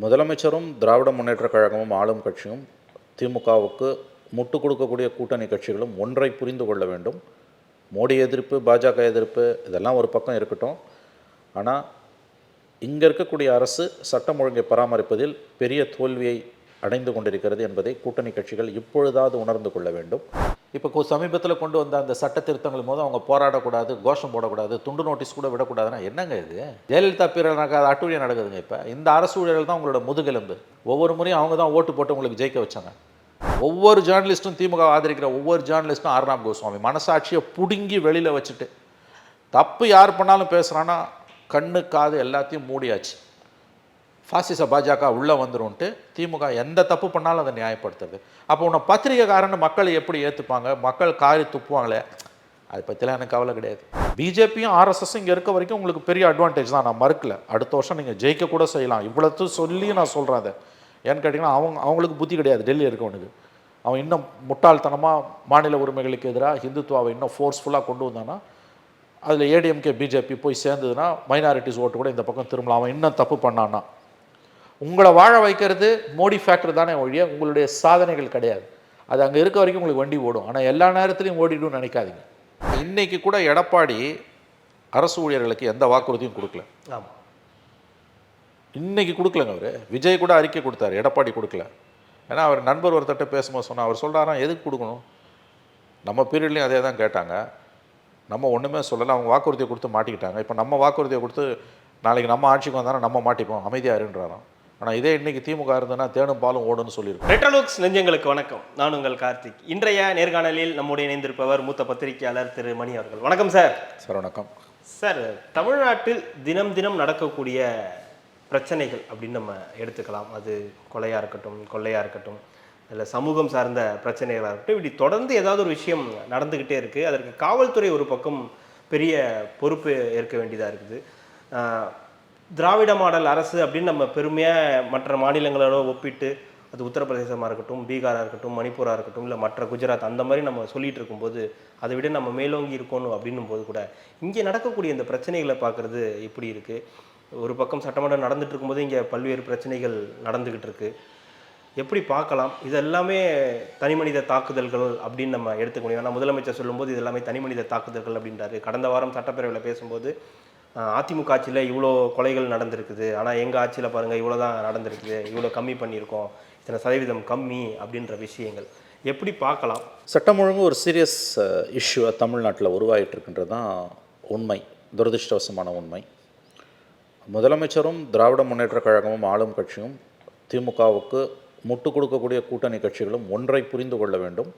முதலமைச்சரும் திராவிட முன்னேற்ற கழகமும் ஆளும் கட்சியும் திமுகவுக்கு முட்டு கொடுக்கக்கூடிய கூட்டணி கட்சிகளும் ஒன்றை புரிந்து கொள்ள வேண்டும். மோடி எதிர்ப்பு பாஜக எதிர்ப்பு இதெல்லாம் ஒரு பக்கம் இருக்கட்டும். ஆனால் இங்கே இருக்கக்கூடிய அரசு சட்டம் ஒழுங்கை பராமரிப்பதில் பெரிய தோல்வியை அடைந்து கொண்டிருக்கிறது என்பதை கூட்டணி கட்சிகள் இப்பொழுதாவது உணர்ந்து கொள்ள வேண்டும். இப்போ சமீபத்தில் கொண்டு வந்த அந்த சட்ட திருத்தங்கள் போது அவங்க போராடக்கூடாது கோஷம் போடக்கூடாது துண்டு நோட்டீஸ் கூட விடக்கூடாதுன்னா என்னங்க இது? ஜெயலலிதா பீரனாக நடக்காத அட்டூழியம் நடக்குதுங்க இப்போ. இந்த அரசு ஊழியர்கள் தான் உங்களோட முதுகெலும்பு. ஒவ்வொரு முறையும் அவங்க தான் ஓட்டு போட்டு உங்களுக்கு ஜெயிக்க வச்சாங்க. ஒவ்வொரு ஜேர்னலிஸ்ட்டும் திமுக ஆதரிக்கிற ஒவ்வொரு ஜேர்னலிஸ்ட்டும் ஆர்னாம் கோஸ்வாமி. மனசாட்சியை பிடுங்கி வெளியில் வச்சுட்டு தப்பு யார் பண்ணாலும் பேசுகிறான்னா கண்ணு காது எல்லாத்தையும் மூடியாச்சு. ஃபாசிச பாஜக உள்ளே வந்துரும்ன்ட்டு திமுக எந்த தப்பு பண்ணாலும் அதை நியாயப்படுத்துறது அப்போ உன்னை பத்திரிகைக்காரன்னு மக்கள் எப்படி ஏற்றுப்பாங்க மக்கள் காரி துப்புவாங்களே? அதை பற்றிலாம் எனக்கு கவலை கிடையாது. பிஜேபியும் ஆர்எஸ்எஸும் இங்கே இருக்க வரைக்கும் உங்களுக்கு பெரிய அட்வான்டேஜ் தான். நான் மறுக்கல. அடுத்த வருஷம் நீங்கள் ஜெயிக்க கூட செய்யலாம். இவ்வளோத்து சொல்லி நான் சொல்கிறேன் அதை. ஏன்னு கேட்டிங்கன்னா அவங்க அவங்களுக்கு புத்தி கிடையாது. டெல்லி இருக்கவனுக்கு. அவன் இன்னும் முட்டாள்தனமாக மாநில உரிமைகளுக்கு எதிராக ஹிந்துத்துவாவை இன்னும் ஃபோர்ஸ்ஃபுல்லாக கொண்டு வந்தான்னா அதில் ஏடிஎம்கே பிஜேபி போய் சேர்ந்ததுன்னா மைனாரிட்டிஸ் ஓட்டு கூட இந்த பக்கம் திரும்பலாம். அவன் இன்னும் தப்பு பண்ணான்னா. உங்களை வாழ வைக்கிறது மோடி ஃபேக்டர் தானே ஒழிய உங்களுடைய சாதனைகள் கிடையாது. அது அங்கே இருக்க வரைக்கும் உங்களுக்கு வண்டி ஓடும். ஆனால் எல்லா நேரத்துலையும் ஓடிடும்னு நினைக்காதீங்க. இன்னைக்கு கூட எடப்பாடி அரசு ஊழியர்களுக்கு எந்த வாக்குறுதியும் கொடுக்கல. ஆமாம் இன்னைக்கு கொடுக்கலங்க அவர். விஜய் கூட அறிக்கை கொடுத்தாரு. எடப்பாடி கொடுக்கல. ஏன்னா அவர் நண்பர் ஒருத்தட்ட பேசும்போது சொன்னா அவர் சொல்கிறாராம் எதுக்கு கொடுக்கணும்? நம்ம பீரியட்லேயும் அதே தான் கேட்டாங்க. நம்ம ஒன்றுமே சொல்லலை. அவங்க வாக்குறுதியை கொடுத்து மாட்டிக்கிட்டாங்க. இப்போ நம்ம வாக்குறுதியை கொடுத்து நாளைக்கு நம்ம ஆட்சிக்கு வந்தாலும் நம்ம மாட்டிப்போம். அமைதியாக இருன்றாராம். ஆனால் இதே இன்னைக்கு திமுக இருந்ததுன்னா தேனும் பாலும் ஓடுன்னு சொல்லியிருக்கோம் ரெட்ரோலுக்ஸ் நெஞ்சங்களுக்கு வணக்கம். நான் உங்கள் கார்த்திக். இன்றைய நேர்காணலில் நம்முடைய இணைந்திருப்பவர் மூத்த பத்திரிகையாளர் திரு மணி அவர்கள். வணக்கம் சார். சார் வணக்கம். சார் தமிழ்நாட்டில் தினம் தினம் நடக்கக்கூடிய பிரச்சனைகள் அப்படின்னு நம்ம எடுத்துக்கலாம். அது கொலையாக இருக்கட்டும் கொள்ளையாக இருக்கட்டும் இல்லை சமூகம் சார்ந்த பிரச்சனைகளாக இருக்கட்டும் இப்படி தொடர்ந்து ஏதாவது ஒரு விஷயம் நடந்துக்கிட்டே இருக்குது அதற்கு காவல்துறை ஒரு பக்கம் பெரிய பொறுப்பு ஏற்க வேண்டியதாக இருக்குது. திராவிட மாடல் அரசு அப்படின்னு நம்ம பெருமையாக மற்ற மாநிலங்களோட ஒப்பிட்டு அது உத்தரப்பிரதேசமாக இருக்கட்டும் பீகாராக இருக்கட்டும் மணிப்பூராக இருக்கட்டும் இல்லை மற்ற குஜராத் அந்த மாதிரி நம்ம சொல்லிட்டு இருக்கும்போது அதை விட நம்ம மேலோங்கி இருக்கணும் அப்படின்னும் போது கூட இங்கே நடக்கக்கூடிய இந்த பிரச்சனைகளை பார்க்குறது இப்படி இருக்குது ஒரு பக்கம் சட்டமன்றம் நடந்துட்டு இருக்கும்போது இங்கே பல்வேறு பிரச்சனைகள் நடந்துக்கிட்டு இருக்குது எப்படி பார்க்கலாம்? இது எல்லாமே தனிமனித தாக்குதல்கள் அப்படின்னு நம்ம எடுத்துக்க முடியும். ஏன்னா முதலமைச்சர் சொல்லும்போது இது எல்லாமே தனிமனித தாக்குதல்கள் அப்படின்றாரு. கடந்த வாரம் சட்டப்பேரவையில் பேசும்போது அதிமுக ஆட்சியில் இவ்வளோ கொலைகள் நடந்திருக்குது. ஆனால் எங்கள் ஆட்சியில் பாருங்கள் இவ்வளோ தான் நடந்திருக்குது. இவ்வளோ கம்மி பண்ணியிருக்கோம். இத்தனை சதவீதம் கம்மி அப்படின்ற விஷயங்கள். எப்படி பார்க்கலாம்? சட்டம் ஒழுங்கு ஒரு சீரியஸ் இஷ்யூவாக தமிழ்நாட்டில் உருவாகிட்டு இருக்கின்றது தான் உண்மை. துரதிர்ஷ்டவசமான உண்மை. முதலமைச்சரும் திராவிட முன்னேற்ற கழகமும் ஆளும் கட்சியும் திமுகவுக்கு முட்டு கொடுக்கக்கூடிய கூட்டணி கட்சிகளும் ஒன்றை புரிந்து கொள்ள வேண்டும்.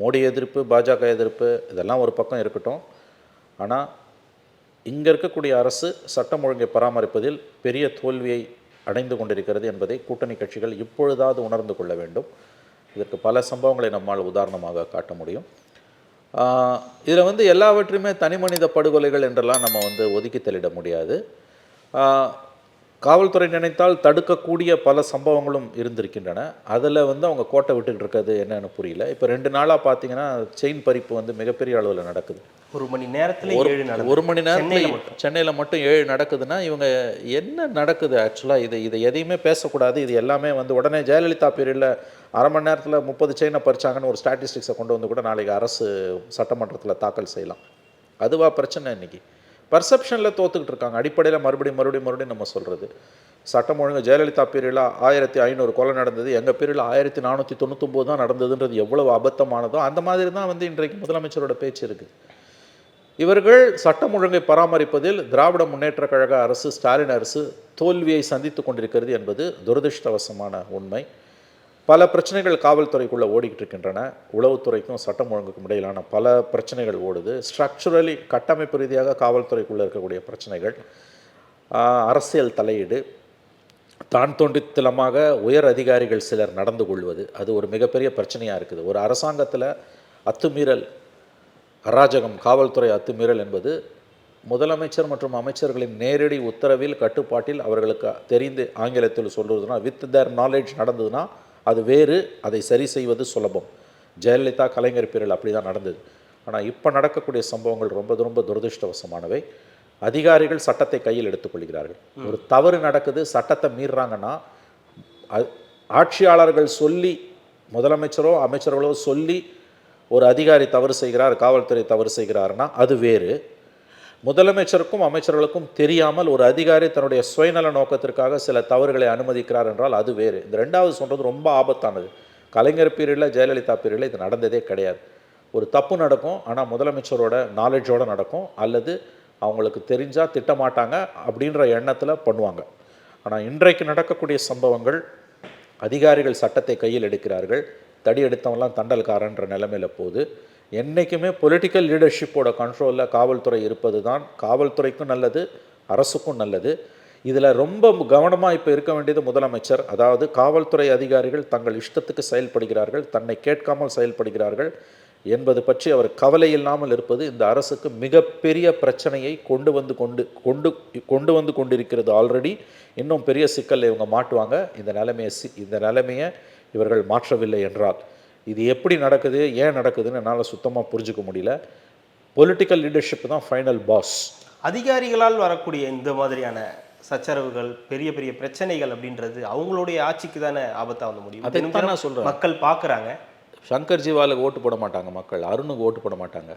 மோடி எதிர்ப்பு பாஜக எதிர்ப்பு இதெல்லாம் ஒரு பக்கம் இருக்கட்டும். ஆனால் இங்கே இருக்கக்கூடிய அரசு சட்டம் ஒழுங்கை பராமரிப்பதில் பெரிய தோல்வியை அடைந்து கொண்டிருக்கிறது என்பதை கூட்டணி கட்சிகள் இப்பொழுதாவது உணர்ந்து கொள்ள வேண்டும். இதற்கு பல சம்பவங்களை நம்மால் உதாரணமாக காட்ட முடியும். இதில் வந்து எல்லாவற்றையுமே தனிமனித படுகொலைகள் என்றெல்லாம் நம்ம வந்து ஒதுக்கி தள்ளிட முடியாது. காவல்துறை நினைத்தால் தடுக்கக்கூடிய பல சம்பவங்களும் இருந்திருக்கின்றன. அதில் வந்து அவங்க கோட்டை விட்டுக்கிட்டு இருக்கிறது என்னன்னு புரியல. இப்போ ரெண்டு நாளாக பார்த்தீங்கன்னா செயின் பறிப்பு வந்து மிகப்பெரிய அளவில் நடக்குது. ஒரு மணி நேரத்தில் ஒரு ஏழு ஒரு மணி நேரத்தில் சென்னையில் மட்டும். ஏழு நடக்குதுன்னா இவங்க என்ன நடக்குது ஆக்சுவலாக இது இதை எதையுமே பேசக்கூடாது. இது எல்லாமே வந்து உடனே ஜெயலலிதா பீரியடில் அரை மணி நேரத்தில் முப்பது செயினை பறிச்சாங்கன்னு ஒரு ஸ்டாட்டிஸ்டிக்ஸை கொண்டு வந்து கூட நாளைக்கு அரசு சட்டமன்றத்தில் தாக்கல் செய்யலாம். அதுவா பிரச்சனை இன்னைக்கு. பர்செப்ஷனில் தோத்துக்கிட்டு இருக்காங்க. அடிப்படையில் மறுபடியும் மறுபடியும் மறுபடியும் நம்ம சொல்கிறது சட்டம் ஒழுங்கு ஜெயலலிதா பீரியடில் ஆயிரத்தி ஐநூறு கொலை நடந்தது. எங்கள் பீரியடில் ஆயிரத்தி நானூற்றி தொண்ணூத்தொம்பது தான் நடந்ததுன்றது எவ்வளவு அபத்தமானதோ அந்த மாதிரி தான் வந்து இன்றைக்கு முதலமைச்சரோட பேச்சு இருக்குது இவர்கள் சட்டம் ஒழுங்கை பராமரிப்பதில் திராவிட முன்னேற்றக் கழக அரசு ஸ்டாலின் அரசு தோல்வியை சந்தித்து கொண்டிருக்கிறது என்பது துரதிர்ஷ்டவசமான உண்மை. பல பிரச்சனைகள் காவல்துறைக்குள்ளே ஓடிக்கிட்டு இருக்கின்றன உளவுத்துறைக்கும் சட்டம் ஒழுங்குக்கும் இடையிலான பல பிரச்சனைகள் ஓடுது. ஸ்ட்ரக்சுரலி கட்டமைப்பு ரீதியாக காவல்துறைக்குள்ளே இருக்கக்கூடிய பிரச்சனைகள் அரசியல் தலையீடு தான் தோண்டித்தலமாக உயர் அதிகாரிகள் சிலர் நடந்து கொள்வது அது ஒரு மிகப்பெரிய பிரச்சனையாக இருக்குது. ஒரு அரசாங்கத்தில் அத்துமீறல் அராஜகம் காவல்துறை அத்துமீறல் என்பது முதலமைச்சர் மற்றும் அமைச்சர்களின் நேரடி உத்தரவில் கட்டுப்பாட்டில் அவர்களுக்கு தெரிந்து ஆங்கிலத்தில் சொல்கிறதுனா வித் தேர் நாலேஜ் நடந்ததுன்னா அது வேறு அதை சரி செய்வது சுலபம். ஜெயலலிதா கலைஞர் பீரியல் அப்படி தான் நடந்தது. ஆனால் இப்போ நடக்கக்கூடிய சம்பவங்கள் ரொம்ப ரொம்ப துரதிர்ஷ்டவசமானவை. அதிகாரிகள் சட்டத்தை கையில் எடுத்துக்கொள்கிறார்கள். ஒரு தவறு நடக்குது சட்டத்தை மீறுறாங்கன்னா ஆட்சியாளர்கள் சொல்லி முதலமைச்சரோ அமைச்சர்களோ சொல்லி ஒரு அதிகாரி தவறு செய்கிறார் காவல்துறை தவறு செய்கிறார்னா அது வேறு. முதலமைச்சருக்கும் அமைச்சர்களுக்கும் தெரியாமல் ஒரு அதிகாரி தன்னுடைய சுயநல நோக்கத்திற்காக சில தவறுகளை அனுமதிக்கிறார் என்றால் அது வேறு. இந்த ரெண்டாவது சொல்கிறது ரொம்ப ஆபத்தானது. கலைஞர் பீரியடில் ஜெயலலிதா பீரியடில் இது நடந்ததே கிடையாது. ஒரு தப்பு நடக்கும் ஆனால் முதலமைச்சரோட நாலேஜோடு நடக்கும் அல்லது அவங்களுக்கு தெரிஞ்சால் திட்டமாட்டாங்க அப்படின்ற எண்ணத்தில் பண்ணுவாங்க. ஆனால் இன்றைக்கு நடக்கக்கூடிய சம்பவங்கள் அதிகாரிகள் சட்டத்தை கையில் எடுக்கிறார்கள் தடி எடுத்தவன்லாம் தண்டல்காரன்ற நிலைமையில் போகுது. என்றைக்குமே பொலிட்டிக்கல் லீடர்ஷிப்போட கண்ட்ரோலில் காவல்துறை இருப்பது தான் காவல்துறைக்கும் நல்லது அரசுக்கும் நல்லது. இதில் ரொம்ப கவனமாக இப்போ இருக்க வேண்டியது முதலமைச்சர். அதாவது காவல்துறை அதிகாரிகள் தங்கள் இஷ்டத்துக்கு செயல்படுகிறார்கள் தன்னை கேட்காமல் செயல்படுகிறார்கள் என்பது பற்றி அவர் கவலை இல்லாமல் இருப்பது இந்த அரசுக்கு மிகப்பெரிய பிரச்சனையை கொண்டு வந்து கொண்டு கொண்டு கொண்டு வந்து கொண்டிருக்கிறது ஆல்ரெடி இன்னும் பெரிய சிக்கலை இவங்க மாட்டுவாங்க. இந்த நிலைமையை சி இந்த நிலைமையை இவர்கள் மாற்றவில்லை என்றால். இது எப்படி நடக்குது ஏன் நடக்குதுன்னு என்னால் சுத்தமாக புரிஞ்சுக்க முடியல. பொலிட்டிக்கல் லீடர்ஷிப் தான் ஃபைனல் பாஸ் அதிகாரிகளால் வரக்கூடிய இந்த மாதிரியான சச்சரவுகள் பெரிய பெரிய பிரச்சனைகள் அப்படின்றது அவங்களுடைய ஆட்சிக்கு தானே ஆபத்தா வந்து முடியும். தினம் நான் சொல்றேன். மக்கள் பார்க்கறாங்க. சங்கர் ஜிவாலுக்கு ஓட்டு போட மாட்டாங்க மக்கள் அருணுக்கு ஓட்டு போட மாட்டாங்க.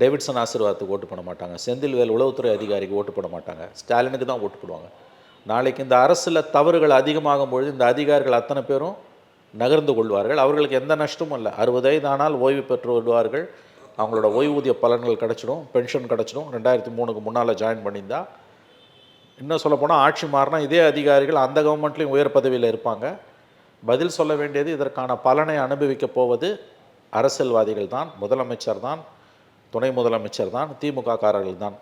டேவிட்சன் ஆசீர்வாதத்துக்கு ஓட்டு போட மாட்டாங்க. செந்தில்வேல் உளவுத்துறை அதிகாரிக்கு ஓட்டு போட மாட்டாங்க. ஸ்டாலினுக்கு தான் ஓட்டு போடுவாங்க. நாளைக்கு இந்த அரசில் தவறுகள் அதிகமாகும் பொழுது இந்த அதிகாரிகள் அத்தனை பேரும் நகர்ந்து கொள்வார்கள். அவர்களுக்கு எந்த நஷ்டமும் இல்லை. அறுபது வயது ஆனால் ஓய்வு பெற்று விடுவார்கள். அவங்களோட ஓய்வூதிய பலன்கள் கிடச்சிடும் பென்ஷன் கிடச்சிடும். ரெண்டாயிரத்தி மூணுக்கு முன்னால் ஜாயின் பண்ணியிருந்தா இன்னும் சொல்லப்போனால் ஆட்சி மாறினா இதே அதிகாரிகள் அந்த கவர்மெண்ட்லேயும் உயர் பதவியில் இருப்பாங்க. பதில் சொல்ல வேண்டியது இதற்கான பலனை அனுபவிக்கப் போவது அரசியல்வாதிகள் தான் முதலமைச்சர் தான் துணை முதலமைச்சர் தான் திமுக காரர்கள் தான்.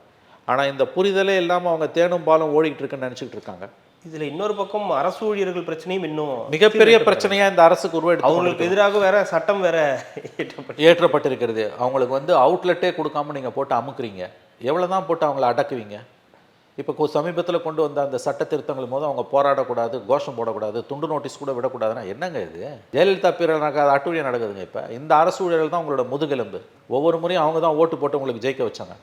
ஆனால் இந்த புரிதலே இல்லாமல் அவங்க தேனும் பாலும் ஓடிக்கிட்டு இருக்குன்னு நினச்சிக்கிட்டு இருக்காங்க. இதுல இன்னொரு பக்கம் அரசு ஊழியர்கள் பிரச்சனையும் இன்னும் மிகப்பெரிய பிரச்சனையாக இந்த அரசுக்கு உருவெடுத்து அவங்களுக்கு எதிராக வேற சட்டம் வேற ஏற்றப்பட்டிருக்கிறது. அவங்களுக்கு வந்து அவுட்லெட்டே கொடுக்காம நீங்கள் போட்டு அமுக்குறீங்க. எவ்வளோ தான் போட்டு அவங்கள அடக்குவீங்க? இப்போ சமீபத்தில் கொண்டு வந்த அந்த சட்ட திருத்தங்கள் போது அவங்க போராடக்கூடாது கோஷம் போடக்கூடாது துண்டு நோட்டீஸ் கூட விடக்கூடாதுன்னா என்னங்க இது? ஜெயலலிதா பீரியட் நடக்காத அட்டூழியம் நடக்குதுங்க இப்போ. இந்த அரசு ஊழியர்கள் தான் உங்களோட முதுகெலும்பு. ஒவ்வொரு முறையும் அவங்க தான் ஓட்டு போட்டு உங்களுக்கு ஜெயிக்க வச்சாங்க.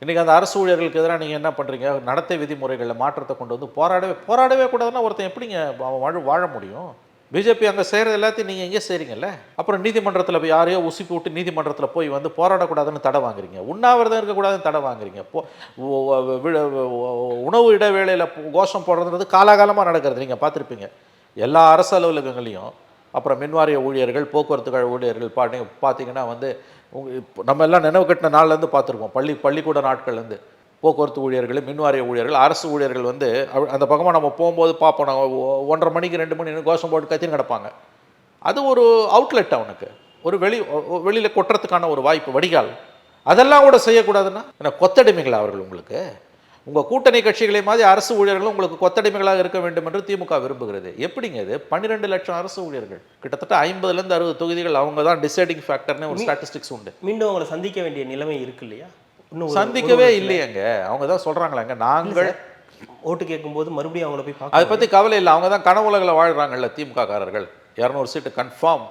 இன்றைக்கி அந்த அரசு ஊழியர்களுக்கு எதிராக நீங்கள் என்ன பண்ணுறீங்க நடத்தை விதிமுறைகளில் மாற்றத்தை கொண்டு வந்து போராடவே போராடவே கூடாதுன்னா ஒருத்தன் எப்படிங்க அவன் வாழ வாழ முடியும்? பிஜேபி அங்கே செய்கிறது எல்லாத்தையும் நீங்கள் எங்கேயே செய்கிறீங்கல்ல அப்புறம் நீதிமன்றத்தில் போய் யாரையோ உசுப்பி விட்டு நீதிமன்றத்தில் போய் வந்து போராடக்கூடாதுன்னு தடை வாங்குறீங்க. உண்ணாவிரதம் இருக்கக்கூடாதுன்னு தடை வாங்குறீங்க. விழ- உணவு இடைவேளையில் கோஷம் போடுறதுன்றது காலாகாலமாக நடக்கிறது. நீங்கள் பார்த்துருப்பீங்க. எல்லா அரசு அலுவலகங்களையும் அப்புறம் மின்வாரிய ஊழியர்கள் போக்குவரத்து கழக ஊழியர்கள் பாட்டி பார்த்தீங்கன்னா வந்து இப்போ நம்ம எல்லாம் நினைவு கட்டின நாள்லேருந்து பார்த்துருப்போம். பள்ளி பள்ளிக்கூட நாட்கள்லேருந்து. போக்குவரத்து ஊழியர்கள் மின்வாரிய ஊழியர்கள் அரசு ஊழியர்கள் வந்து அந்த பக்கமாக நம்ம போகும்போது பார்ப்போம். நம்ம ஒன்றரை மணிக்கு ரெண்டு மணி கோஷம் போட்டு கத்தின்னு கிடப்பாங்க. அது ஒரு அவுட்லெட் அவனுக்கு ஒரு வெளி வெளியில் கொட்டுறதுக்கான ஒரு வாய்ப்பு வடிகால். அதெல்லாம் கூட செய்யக்கூடாதுன்னா? என்ன கொத்தடிமைகள் அவர்கள் உங்களுக்கு? உங்கள் கூட்டணி கட்சிகளை மாதிரி அரசு ஊழியர்களும் உங்களுக்கு கொத்தடிமைகளாக இருக்க வேண்டும் என்று திமுக விரும்புகிறது. எப்படிங்க இது? பன்னிரெண்டு லட்சம் அரசு ஊழியர்கள். கிட்டத்தட்ட ஐம்பதுலேருந்து அறுபது தொகுதிகள் அவங்க தான் டிசைடிங் ஃபேக்டர்னு ஒரு ஸ்டாட்டிஸ்டிக்ஸ் உண்டு. மீண்டும் அவங்களை சந்திக்க வேண்டிய நிலைமை இருக்கு இல்லையா? சந்திக்கவே இல்லையேங்க. அவங்க தான் சொல்கிறாங்களாங்க நாங்கள் ஓட்டு கேட்கும்போது மறுபடியும் அவங்கள போய் அதை பற்றி கவலை இல்லை. அவங்க தான் கனவுலகில் வாழ்கிறாங்கல்ல திமுக காரர்கள் இரநூறு சீட்டு கன்ஃபார்ம்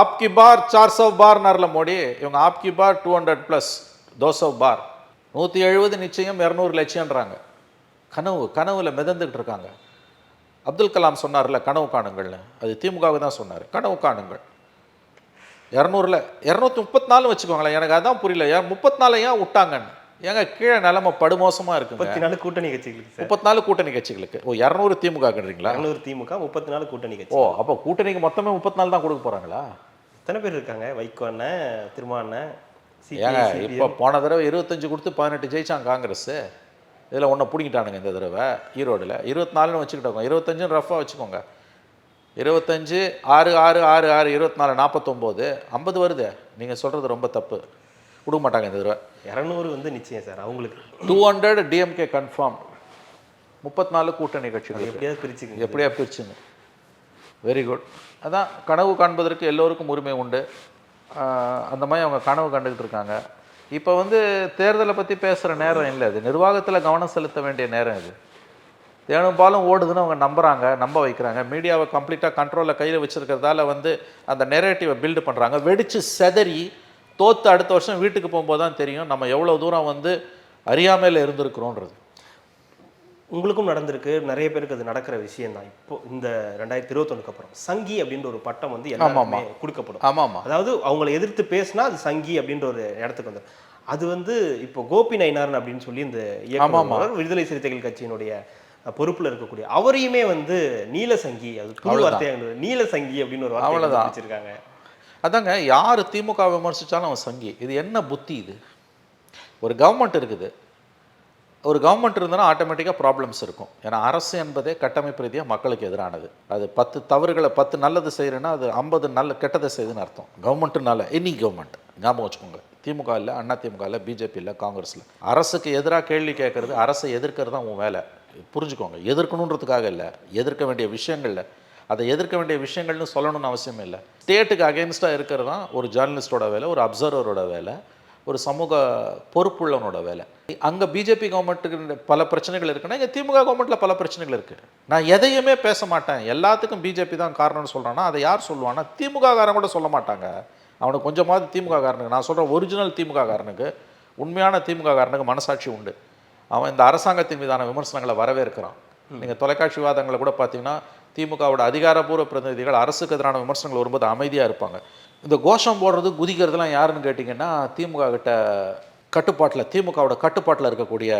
ஆப்கி பார் சார் சவ் பார்னார்ல மோடி இவங்க ஆப்கி பார் டூ ஹண்ட்ரட் ப்ளஸ் தோசவ் பார் நூற்றி எழுபது நிச்சயம் இரநூறு லட்சம்ன்றாங்க கனவு கனவுல மிதந்துக்கிட்டு இருக்காங்க. அப்துல் கலாம் சொன்னார்ல கனவு காணுங்கள்னு. அது திமுகவுக்கு தான் சொன்னார். கனவு காணுங்கள். இரநூறுல இரநூத்தி முப்பத்தி நாலு வச்சுக்கோங்களேன். எனக்கு அதான் புரியல. ஏன் முப்பத்தி நாலு ஏன் விட்டாங்கன்னு? ஏங்க கீழே நிலைமை படுமோசமாக இருக்குங்க. முப்பத்தி நாலு கூட்டணி கட்சிகளுக்கு முப்பத்தி நாலு கூட்டணி கட்சிகளுக்கு. ஓ இரநூறு திமுகன்றீங்களா இரநூறு திமுக முப்பத்தி நாலு கூட்டணி கட்சி. ஓ அப்போ கூட்டணிக்கு மொத்தமே முப்பத்தி நாலு தான் கொடுக்க போகிறாங்களா எத்தனை பேர் இருக்காங்க? வைகோ அண்ணன் திருமா அண்ணன் ஏங்க இப்போ போன தடவை இருபத்தஞ்சு கொடுத்து பதினெட்டு ஜெயிச்சாங்க காங்கிரஸ். இதில் ஒன்றை பிடிங்கிட்டானுங்க இந்த தடவை ஈரோடில். இருபத்தி நாலுன்னு வச்சுக்கிட்டோங்க இருபத்தஞ்சுன்னு ரஃபாக வச்சுக்கோங்க. இருபத்தஞ்சு ஆறு ஆறு ஆறு ஆறு இருபத்தி நாலு நாற்பத்தொம்போது ஐம்பது வருது. நீங்கள் சொல்கிறது ரொம்ப தப்பு. கொடுக்க மாட்டாங்க இந்த தடவை. இரநூறு வந்து நிச்சயம் சார் அவங்களுக்கு. Two hundred DMK confirm. முப்பத்தி நாலு கூட்டணி கட்சிகள். எப்படியாவது பிரிச்சுக்கங்க எப்படியா பிரிச்சுங்க. வெரி குட் அதான் கனவு காண்பதற்கு எல்லோருக்கும் உரிமை உண்டு. அந்த மாதிரி அவங்க கனவு கண்டுக்கிட்டு இருக்காங்க. இப்போ வந்து தேர்தலை பற்றி பேசுகிற நேரம் இல்லை இது. நிர்வாகத்தில் கவனம் செலுத்த வேண்டிய நேரம் இது. தேனும் பாலும் ஓடுதுன்னு அவங்க நம்புறாங்க நம்ப வைக்கிறாங்க. மீடியாவை கம்ப்ளீட்டாக கண்ட்ரோலில் கையில் வச்சுருக்கிறதால வந்து அந்த நெரேட்டிவை பில்டு பண்ணுறாங்க வெடித்து செதறி தோற்று அடுத்த வருஷம் வீட்டுக்கு போகும்போது தான் தெரியும் நம்ம எவ்வளோ தூரம் வந்து அறியாமையில் இருந்திருக்கிறோன்றது. உங்களுக்கும் நடந்திருக்கு. நிறைய பேருக்கு அது நடக்கிற விஷயம் தான் இப்போ இந்த ரெண்டாயிரத்தி இருபத்தொன்னுக்கு அப்புறம் சங்கி அப்படின்ற ஒரு பட்டம் வந்து எல்லாருக்குமே கொடுக்கப்படும். ஆமாம்மா அதாவது அவங்கள எதிர்த்து பேசினா அது சங்கி அப்படின்ற ஒரு இடத்துக்கு வந்து அது வந்து இப்போ கோபி நயினாரன் அப்படின்னு சொல்லி இந்த இயக்குனர் விடுதலை சிறுத்தைகள் கட்சியினுடைய பொறுப்புல இருக்கக்கூடிய அவரையுமே வந்து நீல சங்கி அது புது வார்த்தையாக நீல சங்கி அப்படின்னு ஒரு வார்த்தை. வச்சிருக்காங்க. அதாங்க யார் திமுக விமர்சித்தாலும் அவன் சங்கி. இது என்ன புத்தி இது? ஒரு கவர்மெண்ட் இருக்குது. ஒரு கவர்மெண்ட் இருந்தாலும் ஆட்டோமேட்டிக்காக ப்ராப்ளம்ஸ் இருக்கும். ஏன்னா அரசு என்பதே கட்டமைப்பு ரீதியாக மக்களுக்கு எதிரானது. அது பத்து தவறுகளை பத்து நல்லது செய்கிறேன்னா அது ஐம்பது நல்ல கெட்டதை செய்யுதுன்னு அர்த்தம். கவர்மெண்ட்டுனால எனி கவர்மெண்ட் ஞாபகம் வச்சுக்கோங்க. திமுக இல்லை அண்ணா திமுக இல்லை பிஜேபி இல்லை காங்கிரஸில் அரசுக்கு எதிராக கேள்வி கேட்குறது அரசை எதிர்க்கிறது தான் உன் வேலை. புரிஞ்சுக்கோங்க. எதிர்க்கணுன்றதுக்காக இல்லை. எதிர்க்க வேண்டிய விஷயங்கள்ல. அதை எதிர்க்க வேண்டிய விஷயங்கள்னு சொல்லணும்னு அவசியம் இல்லை. ஸ்டேட்டுக்கு அகேன்ஸ்டாக இருக்கிறது தான் ஒரு ஜேர்னலிஸ்டோட வேலை ஒரு அப்சர்வரோட வேலை. ஒரு சமூக பொறுப்புள்ளவனோட வேலை. அங்கே பிஜேபி கவர்மெண்ட்டுக்கு பல பிரச்சனைகள் இருக்குன்னா இங்கே திமுக கவர்மெண்ட்டில் பல பிரச்சனைகள் இருக்குது நான் எதையுமே பேச மாட்டேன். எல்லாத்துக்கும் பிஜேபி தான் காரணம்னு சொல்கிறான்னா அதை யார் சொல்லுவான்னா திமுக காரன் கூட சொல்ல மாட்டாங்க. அவனுக்கு கொஞ்சமாவது திமுக காரனுக்கு நான் சொல்கிறேன் ஒரிஜினல் திமுக காரனுக்கு உண்மையான திமுக காரனுக்கு மனசாட்சி உண்டு. அவன் இந்த அரசாங்கத்தின் மீதான விமர்சனங்களை வரவேற்கிறான். நீங்கள் தொலைக்காட்சி விவாதங்களை கூட பார்த்தீங்கன்னா திமுகவோட அதிகாரப்பூர்வ பிரதிநிதிகள் அரசுக்கு எதிரான விமர்சனங்கள் வரும்போது அமைதியாக இருப்பாங்க. இந்த கோஷம் போடுறது குதிக்கிறதுலாம் யாருன்னு கேட்டிங்கன்னா திமுக கிட்ட கட்டுப்பாட்டில் திமுகவோட கட்டுப்பாட்டில் இருக்கக்கூடிய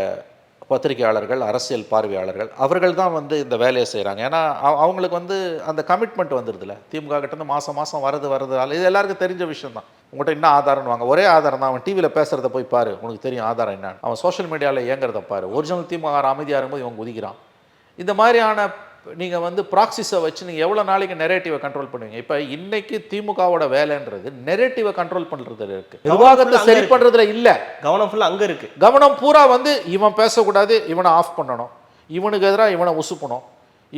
பத்திரிகையாளர்கள் அரசியல் பார்வையாளர்கள் அவர்கள் தான் வந்து இந்த வேலையை செய்கிறாங்க ஏன்னா அவ- அவங்களுக்கு வந்து அந்த கமிட்மெண்ட் வந்துடுதுல திமுக கிட்டேருந்து மாதம் மாதம் வரது வரது. இது எல்லாருக்கும் தெரிஞ்ச விஷயம் தான். உங்கள்கிட்ட என்ன ஆதாரம் வாங்க. ஒரே ஆதாரம் தான். அவன் டிவியில் பேசுகிறத போய் பாரு. உனக்கு தெரியும் ஆதாரம் என்ன அவன் சோஷியல் மீடியாவில் இயங்குறத பாரு. ஒரிஜினல் திமுக அமைதியாக இருக்கும்போது இவன் குதிக்கிறான். இந்த மாதிரியான நீங்கள் வந்து ப்ராக்சிஸை வச்சு நீங்கள் எவ்வளோ நாளைக்கு நெரேட்டிவை கண்ட்ரோல் பண்ணுவீங்க? இப்போ இன்னைக்கு திமுகவோட வேலைன்றது நெரேட்டிவை கண்ட்ரோல் பண்ணுறதுல இருக்கு. நிர்வாகத்தை சரி. பண்ணுறதுல இல்லை. கவனம் ஃபுல்லா அங்க இருக்கு. கவனம் பூரா வந்து இவன் பேசக்கூடாது இவனை ஆஃப் பண்ணணும். இவனுக்கு எதிராக இவனை உசுப்பணும்.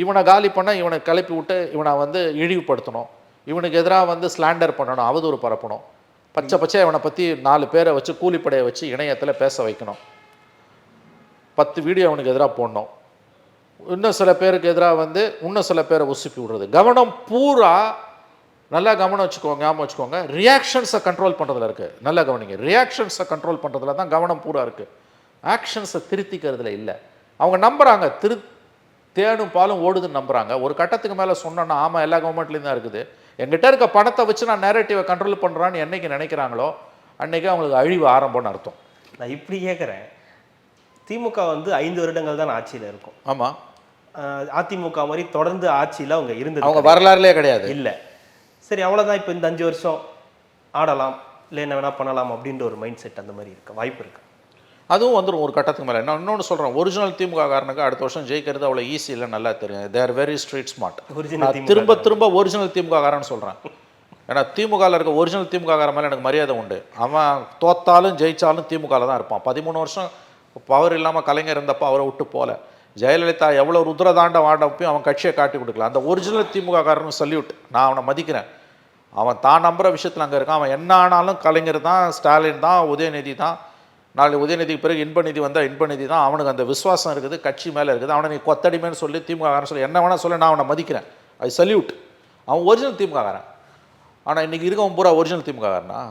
இவனை காலி பண்ண இவனை கிளப்பி விட்டு இவனை வந்து இழிவுபடுத்தணும். இவனுக்கு எதிராக வந்து ஸ்லாண்டர் பண்ணணும் அவதூறு பரப்பணும். பச்சை பச்சை இவனை பற்றி நாலு பேரை வச்சு கூலிப்படையை வச்சு இணையத்தில் பேச வைக்கணும். பத்து வீடியோ அவனுக்கு எதிராக போடணும். இன்னும் சில பேருக்கு எதிராக வந்து இன்னும் சில பேரை உசுப்பி விடுறது. கவனம் பூரா நல்லா கவனம் வச்சுக்கோங்க ஞாபகம் வச்சுக்கோங்க. ரியாக்ஷன்ஸை கண்ட்ரோல் பண்ணுறதுல இருக்குது நல்லா கவனிங்க. ரியாக்ஷன்ஸை கண்ட்ரோல் பண்ணுறதுல தான் கவனம் பூரா இருக்குது ஆக்ஷன்ஸை திருத்திக்கிறதுல இல்லை. அவங்க நம்புகிறாங்க திரு தேனும் பாலும் ஓடுதுன்னு நம்புகிறாங்க ஒரு கட்டத்துக்கு மேலே சொன்னோன்னா ஆமாம் எல்லா கவர்மெண்ட்லேயும் தான் இருக்குது. எங்கிட்ட இருக்க பணத்தை வச்சு நான் நேரட்டிவை கண்ட்ரோல் பண்ணுறான்னு என்னைக்கு நினைக்கிறாங்களோ அன்னைக்கு அவங்களுக்கு அழிவு ஆரம்பம்னு அர்த்தம். நான் இப்படி கேட்குறேன் திமுக வந்து ஐந்து வருடங்கள் தான் ஆட்சியில இருக்கும். ஆமாம் அதிமுக மாதிரி தொடர்ந்து ஆட்சியில அவங்க இருந்தது அவங்க வரலாறுலேயே கிடையாது. இல்ல. சரி அவ்வளவுதான். இப்போ இந்த அஞ்சு வருஷம் ஆடலாம் இல்லை என்ன வேணா பண்ணலாம் அப்படின்ற ஒரு மைண்ட் செட் அந்த மாதிரி இருக்கு. வாய்ப்பு இருக்கு. அதுவும் வந்துடும் ஒரு கட்டத்துக்கு மேலே. நான் இன்னொன்று சொல்கிறேன் ஒரிஜினல் திமுக காரனுக்கு அடுத்த வருஷம் ஜெயிக்கிறது அவ்வளோ ஈஸி இல்லை நல்லா தெரியும். There very street smart original திரும்ப திரும்ப ஒரிஜினல் திமுக காரன்னு சொல்கிறேன் ஏன்னா திமுகவில் இருக்க ஒரிஜினல் திமுக காரன் மேலே எனக்கு மரியாதை உண்டு. அவன் தோத்தாலும் ஜெயிச்சாலும் திமுகவில் தான் இருப்பான். பதிமூணு வருஷம் பவர் இல்லாமல் கலைஞர் இருந்தப்போ அவரை விட்டு போல. ஜெயலலிதா எவ்வளோ ருத்ரதாண்ட வாண்டப்பையும் அவன் கட்சியை காட்டி கொடுக்கல. அந்த ஒரிஜினல் திமுக காரனும் சல்யூட் நான் அவனை மதிக்கிறேன். அவன் தான் நம்புகிற விஷயத்தில் அங்கே இருக்கான். அவன் என்ன ஆனாலும் கலைஞர் தான் ஸ்டாலின் தான் உதயநிதி தான். நாளை உதயநிதிக்கு பிறகு இன்பநிதி வந்தால் இன்பநிதி தான். அவனுக்கு அந்த விசுவாசம் இருக்குது கட்சி மேலே இருக்குது. அவனை நீ கொத்தடிமைன்னு சொல்லி திமுக காரன் சொல்லி என்ன வேணால் சொல்லி நான் அவனை மதிக்கிறேன். ஐ சல்யூட் அவன் ஒரிஜினல் திமுக காரன் ஆனால் இன்றைக்கி இருக்கவன் பூரா ஒரிஜினல் திமுக காரனா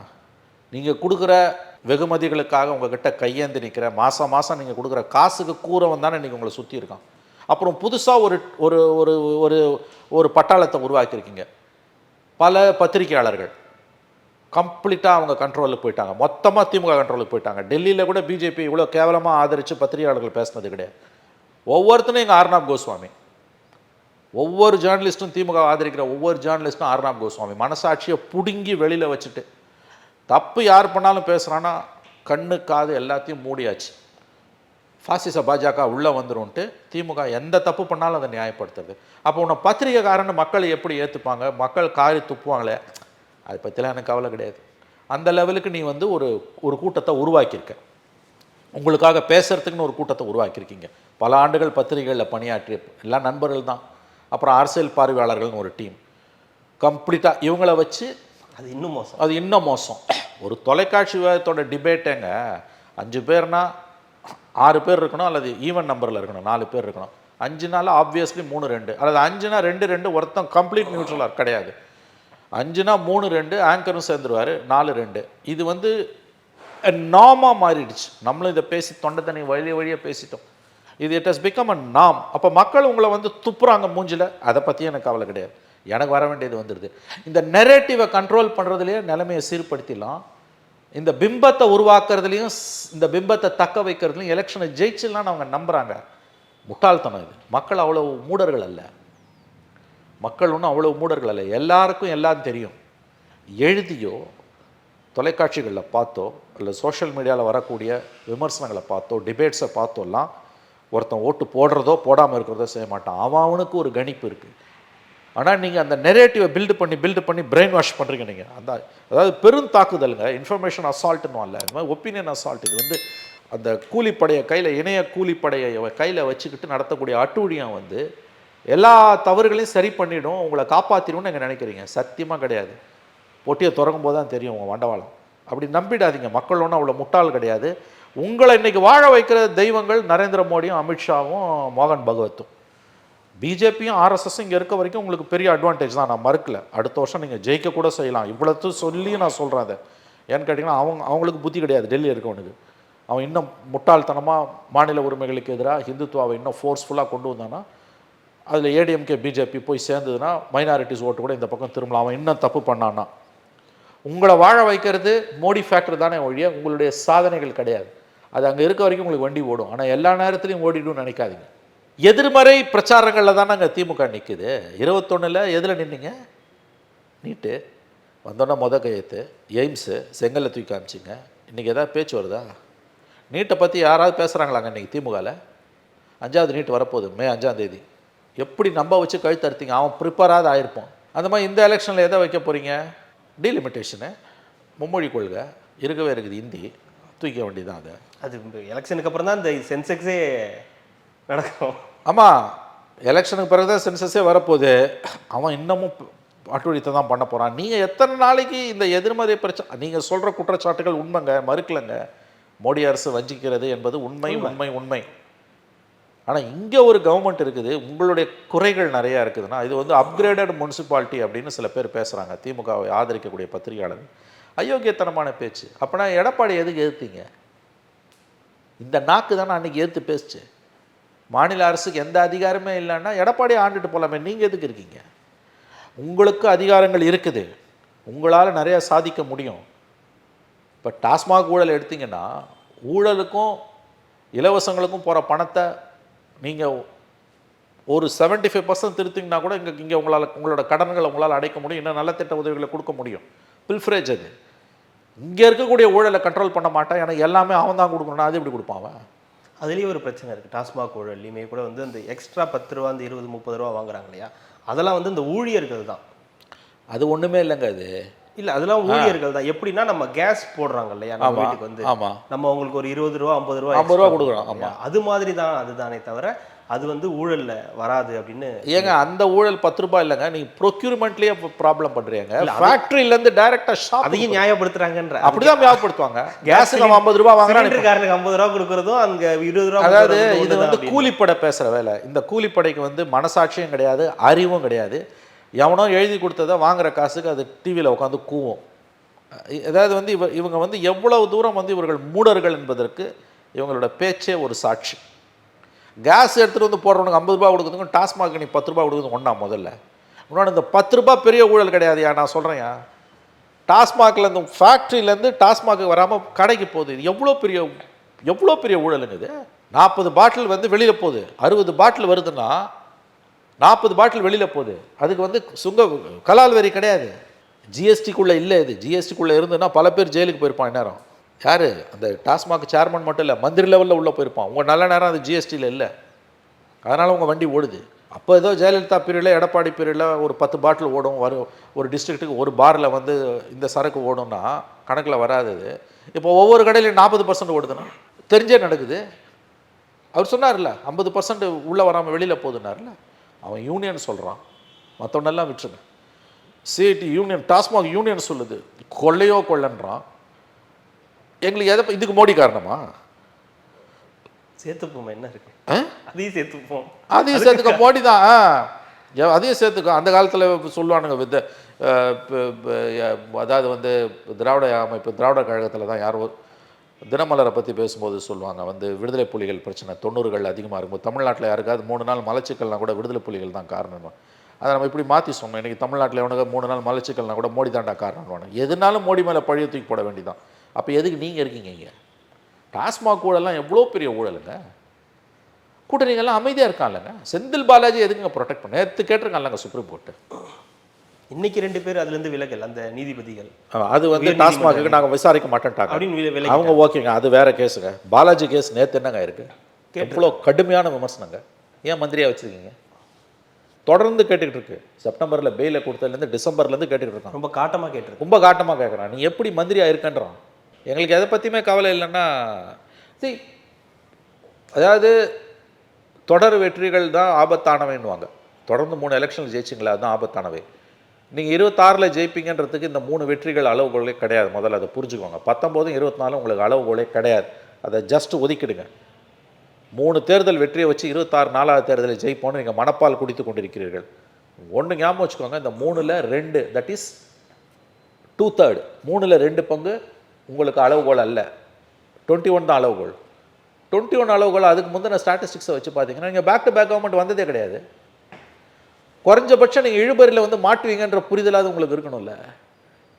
நீங்கள் கொடுக்குற வெகுமதிகளுக்காக உங்ககிட்ட கையேந்தி நிற்கிற மாதம் மாதம் நீங்கள் கொடுக்குற காசுக்கு கூறவன் தானே இன்றைக்கி உங்களை சுற்றி இருக்கான். அப்புறம் புதுசாக ஒரு ஒரு ஒரு ஒரு ஒரு பட்டாளத்தை உருவாக்கியிருக்கீங்க. பல பத்திரிகையாளர்கள் கம்ப்ளீட்டாக அவங்க கண்ட்ரோலுக்கு போயிட்டாங்க. மொத்தமாக திமுக கண்ட்ரோலுக்கு போயிட்டாங்க. டெல்லியில் கூட பிஜேபி இவ்வளோ கேவலமாக ஆதரித்து பத்திரிகையாளர்கள் பேசினது கிடையாது. ஒவ்வொருத்தனும் எங்கள் ஆர்னாப் கோஸ்வாமி ஒவ்வொரு ஜேர்னலிஸ்ட்டும் திமுக ஆதரிக்கிற ஒவ்வொரு ஜேர்னலிஸ்ட்டும் ஆர்னாப் கோஸ்வாமி மனசாட்சியை பிடுங்கி வெளியில் வச்சுட்டு தப்பு யார் பண்ணாலும் பேசுகிறான்னா கண்ணு காது எல்லாத்தையும் மூடியாச்சு. ஃபாசிச பாஜக உள்ளே வந்துரும்ன்ட்டு திமுக எந்த தப்பு பண்ணாலும் அதை நியாயப்படுத்துறது அப்போ உன்னை பத்திரிகைக்காரன்னு மக்கள் எப்படி ஏற்றுப்பாங்க மக்கள் காரி துப்புவாங்களே? அதை பற்றிலாம் எனக்கு கவலை கிடையாது. அந்த லெவலுக்கு நீ வந்து ஒரு ஒரு கூட்டத்தை உருவாக்கியிருக்க. உங்களுக்காக பேசுறதுக்குன்னு ஒரு கூட்டத்தை உருவாக்கியிருக்கீங்க. பல ஆண்டுகள் பத்திரிகைகளில் பணியாற்றிய எல்லாம் நண்பர்கள் தான். அப்புறம் அரசியல் பார்வையாளர்கள்னு ஒரு டீம். கம்ப்ளீட்டாக இவங்கள வச்சு அது இன்னும் மோசம். அது இன்னும் மோசம். ஒரு தொலைக்காட்சி விவாதத்தோட டிபேட்டுங்க அஞ்சு பேர்னா ஆறு பேர் இருக்கணும் அல்லது ஈவன் நம்பரில் இருக்கணும் நாலு பேர் இருக்கணும். அஞ்சுனால ஆப்வியஸ்லி மூணு ரெண்டு. அல்லது அஞ்சுனா ரெண்டு ரெண்டு ஒருத்தன் கம்ப்ளீட் நியூட்ரலாக கிடையாது. அஞ்சுனா மூணு ரெண்டு ஆங்கரும் சேர்ந்துருவார் நாலு ரெண்டு. இது வந்து நாமாக மாறிடுச்சு. நம்மளும் இதை பேசி தொண்டை தண்ணி வழி வழியாக பேசிட்டோம். இது இட் ஹஸ் பிகம் அ நாம் அப்போ மக்கள் உங்களை வந்து துப்புறாங்க மூஞ்சில் அதை பற்றி எனக்கு கவலை கிடையாது. எனக்கு வர வேண்டியது வந்துடுது. இந்த நெரேட்டிவை கண்ட்ரோல் பண்ணுறதுலேயே நிலைமையை சீர்படுத்திடலாம். இந்த பிம்பத்தை உருவாக்குறதுலையும் இந்த பிம்பத்தை தக்க வைக்கிறதுலையும் எலெக்ஷனை ஜெயிச்சிடலாம்னு அவங்க நம்புகிறாங்க முட்டாள்தனம் இது. மக்கள் அவ்வளோ மூடர்கள் அல்ல. மக்கள் ஒன்றும் அவ்வளோ மூடர்கள் அல்ல. எல்லாருக்கும் எல்லாம் தெரியும். எழுதியோ தொலைக்காட்சிகளில் பார்த்தோ இல்லை சோஷியல் மீடியாவில் வரக்கூடிய விமர்சனங்களை பார்த்தோ டிபேட்ஸை பார்த்தோல்லாம் ஒருத்தன் ஓட்டு போடுறதோ போடாமல் இருக்கிறதோ செய்ய மாட்டான். அவன் அவனுக்கு ஒரு கணிப்பு இருக்குது ஆனால் நீங்கள் அந்த நெரேட்டிவை பில்டு பண்ணி பில்டு பண்ணி பிரெயின் வாஷ் பண்ணுறீங்க நீங்கள் அந்த அதாவது பெரும் தாக்குதலுங்க. இன்ஃபர்மேஷன் அசால்ட்டுன்னு அல்ல இந்த மாதிரி ஒப்பீனியன் அசால்ட் இது வந்து அந்த கூலிப்படையை கையில் இணைய கூலிப்படையை கையில் வச்சுக்கிட்டு நடத்தக்கூடிய அட்டூழியம் வந்து எல்லா தவறுகளையும் சரி பண்ணிடும். உங்களை காப்பாற்றிடும்னு நீங்கள் நினைக்கிறீங்க. சத்தியமாக கிடையாது. போட்டியை திறக்கும் போது தான் தெரியும் உங்கள் வண்டவாளம் அப்படி நம்பிடாதீங்க. மக்கள் ஒன்றும் அவ்வளோ முட்டாள் கிடையாது. உங்களை இன்றைக்கி வாழ வைக்கிற தெய்வங்கள் நரேந்திர மோடியும் அமித்ஷாவும் மோகன் பகவத்தும். பிஜேபியும் ஆர்எஸ்எஸும் இங்கே இருக்க வரைக்கும் உங்களுக்கு பெரிய அட்வான்டேஜ் தான். நான் மறுக்கல. அடுத்த வருஷம் நீங்கள் ஜெயிக்க கூட செய்யலாம். இவ்வளோத்து சொல்லி நான் சொல்கிறேன் அதை. ஏன்னு கேட்டிங்கன்னா அவங்க அவங்களுக்கு புத்தி கிடையாது. டெல்லி இருக்கவனுக்கு. அவன் இன்னும் முட்டாள்தனமாக மாநில உரிமைகளுக்கு எதிராக ஹிந்துத்துவாவை இன்னும் ஃபோர்ஸ்ஃபுல்லாக கொண்டு வந்தானா அதில் ஏடிஎம்கே பிஜேபி போய் சேர்ந்ததுன்னா மைனாரிட்டிஸ் ஓட்டு கூட இந்த பக்கம் திரும்பலாம். அவன் இன்னும் தப்பு பண்ணான்னா. உங்களை வாழ வைக்கிறது மோடி ஃபேக்டர் தானே ஒழிய உங்களுடைய சாதனைகள் கிடையாது. அது அங்கே இருக்க வரைக்கும் உங்களுக்கு வண்டி ஓடும். ஆனால் எல்லா நேரத்துலையும் ஓடிடும்னு நினைக்காதீங்க. எதிர்மறை பிரச்சாரங்களில் தான் அங்கே திமுக நிற்குது இருபத்தொன்னில் எதில் நின்னீங்க? நீட்டு. வந்தோன்னா மொத கையெழுத்து. எய்ம்ஸு செங்கல்ல தூக்கி காமிச்சிங்க. இன்றைக்கி எதாவது பேச்சு வருதா? நீட்டை பற்றி யாராவது பேசுகிறாங்களாங்க இன்றைக்கி திமுகவில் அஞ்சாவது நீட் வரப்போகுது மே அஞ்சாந்தேதி எப்படி நம்ப வச்சு கழுத்தறுத்தீங்க அவன் ப்ரிப்பராக ஆயிருப்பான் அந்த மாதிரி இந்த எலெக்ஷனில் எதை வைக்க போகிறீங்க டீலிமிட்டேஷனு மும்மொழி கொள்கை இருக்கவே இருக்குது ஹிந்தி தூக்க வேண்டியதான் அதை. அது எலெக்ஷனுக்கு அப்புறம் தான் இந்த சென்செக்ஸே நடக்கும். ஆமாம் எலெக்ஷனுக்கு பிறகு தான் சென்சஸே வரப்போகுது. அவன் இன்னமும் அட்டுழித்தை தான் பண்ண போகிறான் நீங்கள் எத்தனை நாளைக்கு இந்த எதிர்மறை பிரச்சனை நீங்கள் சொல்கிற குற்றச்சாட்டுகள் உண்மைங்க மறுக்கலைங்க. மோடி அரசு வஞ்சிக்கிறது என்பது உண்மை உண்மை. உண்மை ஆனால் இங்கே ஒரு கவர்மெண்ட் இருக்குது உங்களுடைய குறைகள் நிறையா இருக்குதுன்னா இது வந்து அப்கிரேடட் முனிசிபாலிட்டி அப்படின்னு சில பேர் பேசுகிறாங்க திமுகவை ஆதரிக்கக்கூடிய பத்திரிகையாளர்கள். அயோக்கியத்தனமான பேச்சு. அப்போனா எடப்பாடி எதுக்கு எதிர்த்தீங்க இந்த நாக்கு தானே அன்றைக்கி எதிர்த்து பேசுச்சு? மாநில அரசுக்கு எந்த அதிகாரமே இல்லைன்னா எடப்பாடி ஆண்டுட்டு போகலாமே நீங்கள் எதுக்கு இருக்கீங்க? உங்களுக்கு அதிகாரங்கள் இருக்குது. உங்களால் நிறையா சாதிக்க முடியும். இப்போ டாஸ்மாக் ஊழல் எடுத்தீங்கன்னா ஊழலுக்கும் இலவசங்களுக்கும் போகிற பணத்தை நீங்கள் ஒரு 75% ஃபைவ் பர்சன்ட் திருத்திங்கன்னா கூட இங்கே இங்கே உங்களால் உங்களோட கடன்களை உங்களால் அடைக்க முடியும். இன்னும் நல்ல திட்ட உதவிகளை கொடுக்க முடியும். பில்ஃப்ரேஜ் அது. இங்கே இருக்கக்கூடிய ஊழலை கண்ட்ரோல் பண்ண மாட்டான். ஏன்னா எல்லாமே அவன் தான் கொடுக்கணும்னா அது எப்படி கொடுப்பான் அவன் அதுலேயும் ஒரு பிரச்சனை இருக்குது டாஸ்மாக் ஊழல்லையுமே கூட வந்து அந்த எக்ஸ்ட்ரா பத்து ரூபா அந்த இருபது முப்பது ரூபா வாங்குறாங்க இல்லையா? அதெல்லாம் வந்து இந்த ஊழியர்கள் தான். அது ஒன்றுமே இல்லைங்க அது. இல்ல அதெல்லாம் ஊழியர்கள் தான். எப்படின்னா நம்ம கேஸ் போடுறாங்க இல்லையா? நம்ம வீட்டுக்கு வந்து. நம்ம அவங்களுக்கு ஒரு இருபது ரூபா ஐம்பது ரூபா ஐம்பது ரூபா கொடுக்குறோம்? அது மாதிரி தான் அதுதானே தவிர அது வந்து ஊழல்ல வராது அப்படின்னு ஏங்க அந்த ஊழல் பத்து ரூபாய் இல்லைங்க நீங்க ப்ரொக்யூர்மெண்ட்லேயே ப்ராப்ளம் பண்றீங்க. ஃபேக்ட்ரியிலேருந்து டைரக்டாக ஷாப் அதையும் நியாயப்படுத்துறாங்கன்ற. அப்படிதான் ஞாபகப்படுத்துவாங்க கேஸுக்கு அவன் ஐம்பது ரூபாய் வாங்குறான் சிலிண்டர்காரனுக்கு ஐம்பது ரூபா கொடுக்கறதும் அங்க இருபது ரூபா அதாவது இது வந்து. கூலிப்படை பேசுகிற வேலை. இந்த கூலிப்படைக்கு வந்து மனசாட்சியும் கிடையாது அறிவும் கிடையாது. எவனோ எழுதி கொடுத்ததை வாங்குற காசுக்கு அது டிவியில் உட்காந்து கூவும். அதாவது வந்து இவ இவங்க வந்து எவ்வளவு தூரம் வந்து இவர்கள் மூடர்கள் என்பதற்கு இவங்களோட பேச்சே ஒரு சாட்சி. கேஸ் எடுத்துகிட்டு வந்து போடுறவனுக்கு ஐம்பது ரூபா கொடுக்குறதுக்கும் டாஸ்மாக் நீ பத்து ரூபா கொடுக்குறது ஒன்றா முதல்ல. இன்னொன்று இந்த பத்து ரூபா பெரிய ஊழல் கிடையாதுயா நான் சொல்கிறேன்யா டாஸ்மாகில் இந்த ஃபேக்ட்ரியிலேருந்து டாஸ்மாக் வராமல் கடைக்கு போகுது. இது எவ்வளோ பெரிய எவ்வளோ பெரிய ஊழலுங்க இது? நாற்பது பாட்டில் வந்து வெளியில் போகுது. அறுபது பாட்டில் வருதுன்னா நாற்பது பாட்டில் வெளியில் போகுது. அதுக்கு வந்து சுங்க கலால் வரி கிடையாது. ஜிஎஸ்டிக்குள்ளே இல்லை இது. ஜிஎஸ்டிக்குள்ளே இருந்துன்னா பல பேர் ஜெயிலுக்கு போயிருப்பான் நேரம் யார்? அந்த டாஸ்மாக் சேர்மன் மட்டும் இல்லை மந்திரி லெவலில் உள்ளே போயிருப்பான். உங்கள் நல்ல நேரம் அது ஜிஎஸ்டியில் இல்லை. அதனால் உங்கள் வண்டி ஓடுது. அப்போ ஏதோ ஜெயலலிதா பீரியடில் எடப்பாடி பீரியடில் ஒரு பத்து பாட்டில் ஓடும். வரும் ஒரு டிஸ்ட்ரிக்ட்டுக்கு ஒரு பாரில் வந்து இந்த சரக்கு ஓடும்னா கணக்கில் வராது இப்போ ஒவ்வொரு கடையிலையும் நாற்பது பர்சன்ட் ஓடுதுன்னா தெரிஞ்சே நடக்குது. அவர் சொன்னார்ல ஐம்பது பர்சன்ட் உள்ளே வராமல் வெளியில் போதுனார்ல அவன் யூனியன் சொல்கிறான் மற்றவனெல்லாம் விட்டுருங்க. சிஐடி யூனியன் டாஸ்மாக் யூனியன் சொல்லுது. கொள்ளையோ கொள்ளன்றான். எங்களுக்கு எதை இதுக்கு மோடி காரணமா? சேர்த்துப்போம் என்ன இருக்கு? அதையும் சேர்த்துப்போம் அதையும் சேர்த்துக்க மோடி தான். அதையும் சேர்த்துக்கோ அந்த காலத்தில் சொல்லுவானுங்க வித் அதாவது வந்து திராவிட அமைப்பு திராவிட கழகத்தில் தான் யாரோ தினமலரை பற்றி பேசும்போது சொல்லுவாங்க. வந்து விடுதலை புலிகள் பிரச்சனை தொண்ணூறுகள் அதிகமாக இருக்கும்போது தமிழ்நாட்டில் யாருக்காவது மூணு நாள் மலச்சிக்கல்னா கூட விடுதலை புலிகள் தான் காரணம் அதை நம்ம இப்படி மாற்றி சொன்னோம். இன்றைக்கி தமிழ்நாட்டில் எவனுக்கு மூணு நாள் மலச்சிக்கல்னா கூட மோடி தாண்டா காரணம் எதுனாலும் மோடி மேலே பழிய தூக்கி போட வேண்டியதான் அப்போ எதுக்கு நீங்கள் இருக்கீங்க இங்கே? டாஸ்மாக் ஊழல்லாம் எவ்வளோ பெரிய ஊழலுங்க? கூட்டணிகள்லாம் அமைதியாக இருக்கான்லங்க செந்தில் பாலாஜி எதுக்குங்க ப்ரொடெக்ட் பண்ண? நேற்று கேட்டிருக்கான்லங்க சுப்ரீம் கோர்ட்டு இன்னைக்கு ரெண்டு பேர் அதுல இருந்து விலகல் அந்த நீதிபதிகள். அது வந்து டாஸ்மாக்கு நாங்கள் விசாரிக்க மாட்டேன்ட்டாங்க அப்படின்னு அவங்க ஓகேங்க அது வேற கேஸுங்க. பாலாஜி கேஸ் நேற்று என்னங்க இருக்கு? எவ்வளோ கடுமையான விமர்சனங்க. ஏன் மந்திரியா வச்சிருக்கீங்க? தொடர்ந்து கேட்டுக்கிட்டு இருக்கு. செப்டம்பர்ல பெயில கொடுத்ததுலேருந்து டிசம்பர்லேருந்து கேட்டுக்கிட்டு இருக்கான். ரொம்ப காட்டமா கேட்டிருக்கு. ரொம்ப காட்டமாக கேட்குறான் நீ எப்படி மந்திரியா இருக்கன்றான் எங்களுக்கு எதை பற்றியுமே கவலை இல்லைன்னா அதாவது தொடர் வெற்றிகள் தான் ஆபத்தானவைன்னுவாங்க. தொடர்ந்து மூணு எலெக்ஷன் ஜெயிச்சிங்களா அதுதான் ஆபத்தானவை. நீங்கள் இருபத்தாறில் ஜெயிப்பீங்கன்றதுக்கு இந்த மூணு வெற்றிகள் அளவுகோலே கிடையாது முதல்ல அதை புரிஞ்சுக்கோங்க. பத்தொம்போதும் இருபத்தினாலும் உங்களுக்கு அளவுகோலே கிடையாது. அதை ஜஸ்ட் ஒதுக்கிடுங்க. மூணு தேர்தல் வெற்றியை வச்சு இருபத்தாறு நாலாவது தேர்தலில் ஜெயிப்போன்னு நீங்கள் மனப்பால் குடித்து கொண்டிருக்கிறீர்கள். ஒன்று ஞாபகம் வச்சுக்கோங்க இந்த மூணில் ரெண்டு தட் இஸ் டூ தேர்டு மூணில் ரெண்டு பங்கு உங்களுக்கு அளவுகோல் அல்ல. டுவெண்ட்டி ஒன் தான் அளவுகோல். டுவெண்ட்டி ஒன் அளவுகோல் அதுக்கு முந்தின ஸ்டாட்டிஸ்டிக்ஸை வச்சு பார்த்தீங்கன்னா நீங்கள் பேக் டு பேக் கவர்மெண்ட் வந்ததே கிடையாது. குறைஞ்சபட்சம் நீங்கள் இழுபறியில் வந்து மாட்டுவீங்கன்ற புரிதலாவது உங்களுக்கு இருக்கணும்ல.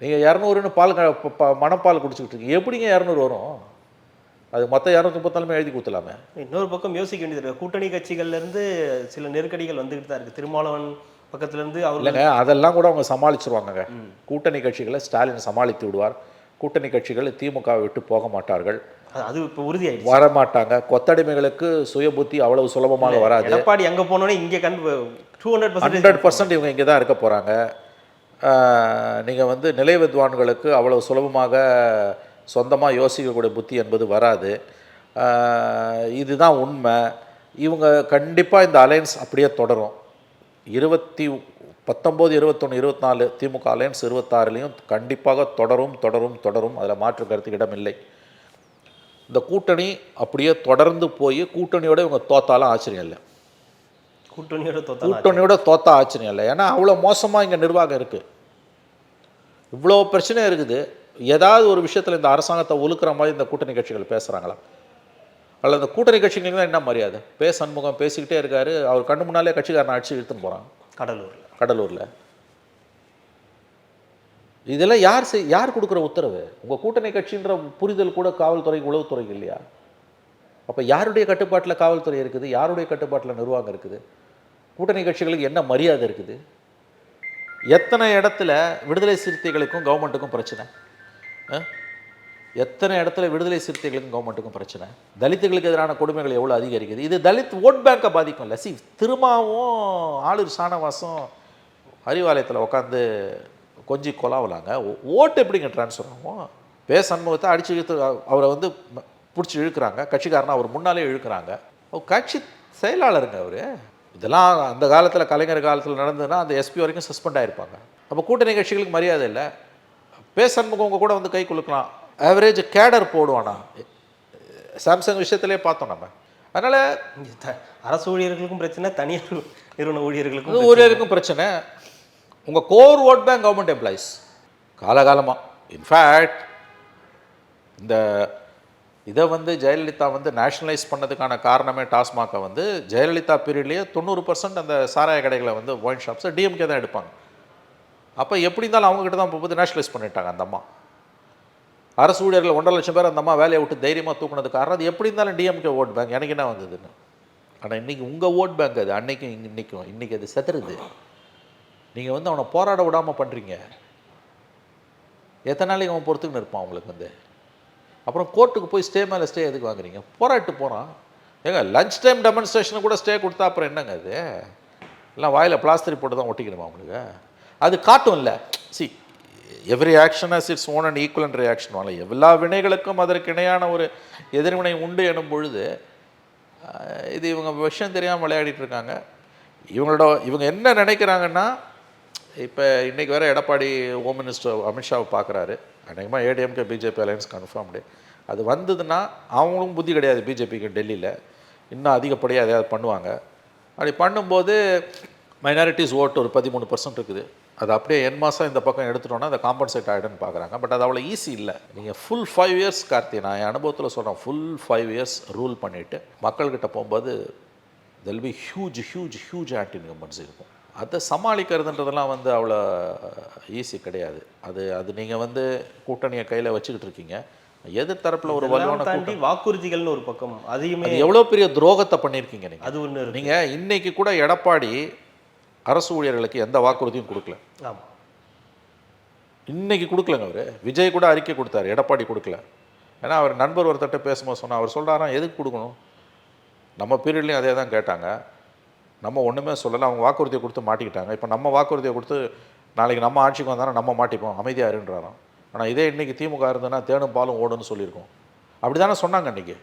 நீங்கள் இரநூறுன்னு பால் மணப்பால் குடிச்சிக்கிட்டு இருக்கீங்க. எப்படிங்க இரநூறு வரும்? அது மொத்த இரநூத்தி முப்பத்தாலுமே எழுதி கொடுத்தலாமே இன்னொரு பக்கம் யோசிக்க வேண்டியது கூட்டணி கட்சிகள்ல இருந்து சில நெருக்கடிகள் வந்துகிட்டு தான் இருக்கு. திருமாவளவன் பக்கத்துல இருந்து அவர் இல்லைங்க அதெல்லாம் கூட அவங்க சமாளிச்சிருவாங்கங்க. கூட்டணி கட்சிகளை ஸ்டாலின் சமாளித்து விடுவார். கூட்டணி கட்சிகள் திமுகவை விட்டு போக மாட்டார்கள். அது- இப்போ உறுதியாயிடுச்சு. வரமாட்டாங்க. கொத்தடிமைகளுக்கு சுய புத்தி அவ்வளவு சுலபமாக வராது. எடப்பாடி அங்க போனோடனே இங்க கண் டூ ஹண்ட்ரட் ஹண்ட்ரட் பர்சன்ட் இவங்க இங்கே தான் இருக்க போகிறாங்க நீங்கள் வந்து நிலை வித்வான்களுக்கு அவ்வளவு சுலபமாக சொந்தமாக யோசிக்கக்கூடிய புத்தி என்பது வராது. இதுதான் உண்மை. இவங்க கண்டிப்பாக இந்த அலையன்ஸ் அப்படியே தொடரும். இருபத்தி பத்தொம்போது இருபத்தொன்று இருபத்தி நாலு திமுக அலையன்ஸ் இருபத்தாறுலேயும் கண்டிப்பாக தொடரும் தொடரும் தொடரும். அதில் மாற்று கருத்துக்கு இடமில்லை இந்த கூட்டணி அப்படியே தொடர்ந்து போய் கூட்டணியோட இவங்க தோத்தாலும் ஆச்சரியம் இல்லை. கூட்டணியோட தொத்தலாம் கூட்டணியோட தோத்தா ஆச்சரியம் இல்லை. ஏன்னா அவ்வளோ மோசமாக இங்கே நிர்வாகம் இருக்குது இவ்வளோ பிரச்சனை இருக்குது. ஏதாவது ஒரு விஷயத்தில் இந்த அரசாங்கத்தை ஒழுக்கிற மாதிரி இந்த கூட்டணி கட்சிகள் பேசுகிறாங்களா அல்ல இந்த கூட்டணி கட்சிகளுக்கு தான் என்ன மரியாதை? பே சண்முகம் பேசிக்கிட்டே இருக்காரு. அவர் கண்ணு முன்னாலே கட்சிக்காரனை அடிச்சு இழுத்துன்னு போகிறான் கடலூர்ல. கடலூரில். இதெல்லாம் யார் செய் யார் கொடுக்குற உத்தரவு? உங்கள் கூட்டணி கட்சின்ற புரிதல் கூட காவல்துறை உளவுத்துறை இல்லையா? அப்போ யாருடைய கட்டுப்பாட்டில் காவல்துறை இருக்குது? யாருடைய கட்டுப்பாட்டில் நிர்வாகம் இருக்குது? கூட்டணி கட்சிகளுக்கு என்ன மரியாதை இருக்குது? எத்தனை இடத்துல விடுதலை சிறுத்தைகளுக்கும் கவர்மெண்ட்டுக்கும் பிரச்சனை? ஆ? எத்தனை இடத்துல விடுதலை சிறுத்தைகளுக்கும் கவர்மெண்ட்டுக்கும் பிரச்சனை? தலித்துகளுக்கு எதிரான கொடுமைகள் எவ்வளோ அதிகரிக்குது? இது தலித் ஓட் பேங்கை பாதிக்கும் சி திருமாவும் ஆளுர் சாணவாசம் அறிவாலயத்தில் உட்காந்து கொஞ்சி கொலாவலாங்க. ஓட்டு எப்படிங்க ட்ரான்ஸ்ஃபர் ஆகும்? பே சண்முகத்தை அடிச்சு அவரை வந்து பிடிச்சி இழுக்கிறாங்க. கட்சிக்காரனை அவர் முன்னாலே இழுக்கிறாங்க. கட்சி செயலாளருங்க அவர். இதெல்லாம் அந்த காலத்தில் கலைஞர் காலத்தில் நடந்ததுன்னா அந்த எஸ்பி வரைக்கும் சஸ்பெண்ட் ஆயிருப்பாங்க. அப்போ கூட்டணி கட்சிகளுக்கு மரியாதை இல்லை. பே கூட வந்து கை குலுக்கலாம். ஆவரேஜ் கேடர் போடுவானா? சாம்சங் விஷயத்திலே பார்த்தோம் நம்ம. அதனால் அரசு ஊழியர்களுக்கும் பிரச்சனை தனியார் நிறுவன ஊழியர்களுக்கும் ஊழியருக்கும் பிரச்சனை. உங்கள் core vote bank government employees காலகாலமாக இன்ஃபேக்ட் இந்த இதை வந்து ஜெயலலிதா வந்து நேஷனலைஸ் பண்ணதுக்கான காரணமே டாஸ்மாகை வந்து ஜெயலலிதா பீரியட்லேயே தொண்ணூறு பர்சன்ட் அந்த சாராய கடைகளை வந்து ஒயின் ஷாப்ஸை டிஎம்கே தான் எடுப்பாங்க. அப்போ எப்படி இருந்தாலும் அவங்ககிட்ட தான் போகுது நேஷனலைஸ் பண்ணிட்டாங்க அந்த அம்மா. அரசு ஊழியர்கள் ஒன்றரை லட்சம் பேர் அந்த அம்மா வேலையை விட்டு தைரியமாக தூக்குனது காரணம் அது எப்படி இருந்தாலும் டிஎம்கே ஓட் பேங்க் எனக்கு என்ன வந்ததுன்னு? ஆனால் இன்றைக்கி உங்கள் ஓட் பேங்க் அது. அன்னைக்கும் இங்க- இன்னைக்கும் இன்றைக்கி அது செத்துருது. நீங்கள் வந்து அவனை போராட விடாமல் பண்ணுறீங்க எத்தனை நாளைக்கு அவன் பொறுத்துக்குன்னு இருப்பான் அவங்களுக்கு வந்து. அப்புறம் கோர்ட்டுக்கு போய் ஸ்டே மேலே ஸ்டே எதுக்கு வாங்குறீங்க? போராட்டு போகிறான் ஏங்க லஞ்ச் டைம் டெமன்ஸ்ட்ரேஷனை கூட ஸ்டே கொடுத்தா அப்புறம் என்னங்க அது? எல்லாம் வாயில் பிளாஸ்டரி போட்டு தான் ஒட்டிக்கணுமா அவங்களுக்கு அது காட்டும் இல்லை. See every action has its own and equal reaction வாங்க எல்லா வினைகளுக்கும் அதற்கு இணையான ஒரு எதிர்வினை உண்டு எனும் பொழுது இது இவங்க விஷயம் தெரியாமல் விளையாடிட்டு இருக்காங்க. இவங்களோட இவங்க என்ன நினைக்கிறாங்கன்னா இப்போ இன்றைக்கி வேற எடப்பாடி ஹோம் மினிஸ்டர் அமித்ஷாவை பார்க்குறாரு அநேகமாக ஏடிஎம்கே பிஜேபி அலையன்ஸ் கன்ஃபார்ம்டு அது வந்ததுன்னா அவங்களும் புத்தி கிடையாது பிஜேபிக்கு டெல்லியில். இன்னும் அதிகப்படியாக எதையாவது பண்ணுவாங்க. அப்படி பண்ணும்போது மைனாரிட்டிஸ் ஓட்டு ஒரு பதிமூணு பர்சன்ட் இருக்குது. அது அப்படியே என் மாதம் இந்த பக்கம் எடுத்துட்டோன்னா அதை காம்பன்சேட் ஆகிடுன்னு பார்க்குறாங்க பட் அது அவ்வளோ ஈஸி இல்லை. நீங்கள் ஃபுல் ஃபைவ் இயர்ஸ் கார்த்தி நான் என் அனுபவத்தில் சொல்கிறேன் ஃபுல் ஃபைவ் இயர்ஸ் ரூல் பண்ணிவிட்டு மக்கள்கிட்ட போகும்போது there'll be huge huge huge anti incumbency இருக்கும். அதை சமாளிக்கிறதுன்றதெல்லாம் வந்து அவ்வளோ ஈஸி கிடையாது. அது அது நீங்கள் வந்து கூட்டணியை கையில் வச்சுக்கிட்டு இருக்கீங்க. எதிர் தரப்பில் ஒரு வலுவான தாண்டி வாக்குறுதிகள்னு ஒரு பக்கம். அதையுமே அது எவ்வளோ பெரிய துரோகத்தை பண்ணியிருக்கீங்க நீங்கள் அது இருக்கு. நீங்கள் இன்னைக்கு கூட எடப்பாடி அரசு ஊழியர்களுக்கு எந்த வாக்குறுதியும் கொடுக்கல. ஆமா. இன்னைக்கு கொடுக்கலங்க அவர். விஜய் கூட அறிக்கை கொடுத்தாரு எடப்பாடி கொடுக்கல. ஏன்னா அவர் நண்பர் ஒருத்தட்ட பேசும்போது சொன்னா அவர் சொல்கிறாராம் எதுக்கு கொடுக்கணும்? நம்ம பீரியட்லேயும் அதே தான் கேட்டாங்க. நம்ம ஒன்றுமே சொல்லலை. அவங்க வாக்குறுதியை கொடுத்து மாட்டிக்கிட்டாங்க. இப்போ நம்ம வாக்குறுதியை கொடுத்து நாளைக்கு நம்ம ஆட்சிக்கு வந்தாலும் நம்ம மாட்டிப்போம். அமைதியாக இருன்றாராம். ஆனால் இதே இன்றைக்கி திமுக இருந்ததுன்னா தேனும் பாலும் ஓடுன்னு சொல்லியிருக்கோம். அப்படி தானே சொன்னாங்க இன்றைக்கி